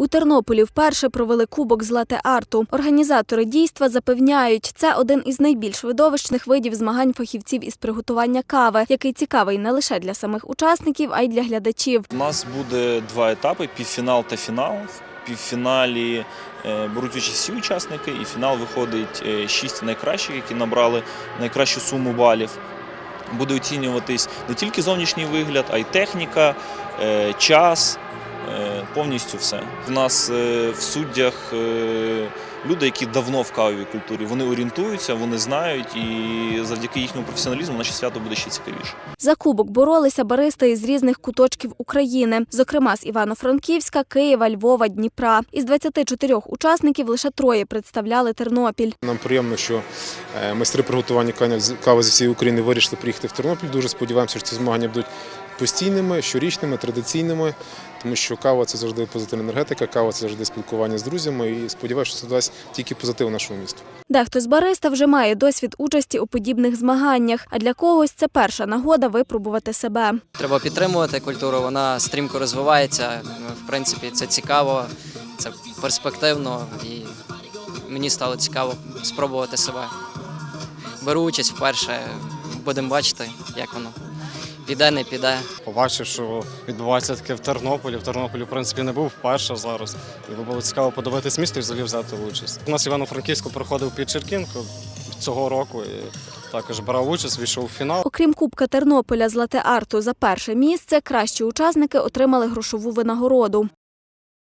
У Тернополі вперше провели кубок з лате-арту. Організатори дійства запевняють, це один із найбільш видовищних видів змагань фахівців із приготування кави, який цікавий не лише для самих учасників, а й для глядачів. У нас буде два етапи: півфінал та фінал. В півфіналі е, беруть участь всі учасники, і фінал виходить е, шість найкращих, які набрали найкращу суму балів. Буде оцінюватись не тільки зовнішній вигляд, а й техніка, е, час, повністю все. У нас е, в суддях е, люди, які давно в кавовій культурі, вони орієнтуються, вони знають, і завдяки їхньому професіоналізму наше свято буде ще цікавіше. За кубок боролися баристи із різних куточків України, зокрема з Івано-Франківська, Києва, Львова, Дніпра. Із 24 учасників лише троє представляли Тернопіль. Нам приємно, що е, майстри приготування кави з- кави зі всієї України вирішили приїхати в Тернопіль. Дуже сподіваємося, що ці змагання будуть постійними, щорічними, традиційними, тому що кава це завжди позитивна енергетика, кава це завжди спілкування з друзями. І сподіваюся, що це дасть тільки позитив нашому місту. Дехто з бариста вже має досвід участі у подібних змаганнях, а для когось це перша нагода випробувати себе. Треба підтримувати культуру, вона стрімко розвивається. В принципі, це цікаво, це перспективно і мені стало цікаво спробувати себе. Беру участь вперше, будемо бачити, як воно піде, не піде. побачив, що відбувається таке в Тернополі. В Тернополі, в принципі, не був вперше зараз. І було цікаво подивитись місто і взагалі взяти участь. У нас Івано-Франківську проходив під Черкінку цього року і також брав участь, війшов у фінал. Окрім Кубка Тернополя з лате-арту за перше місце, кращі учасники отримали грошову винагороду.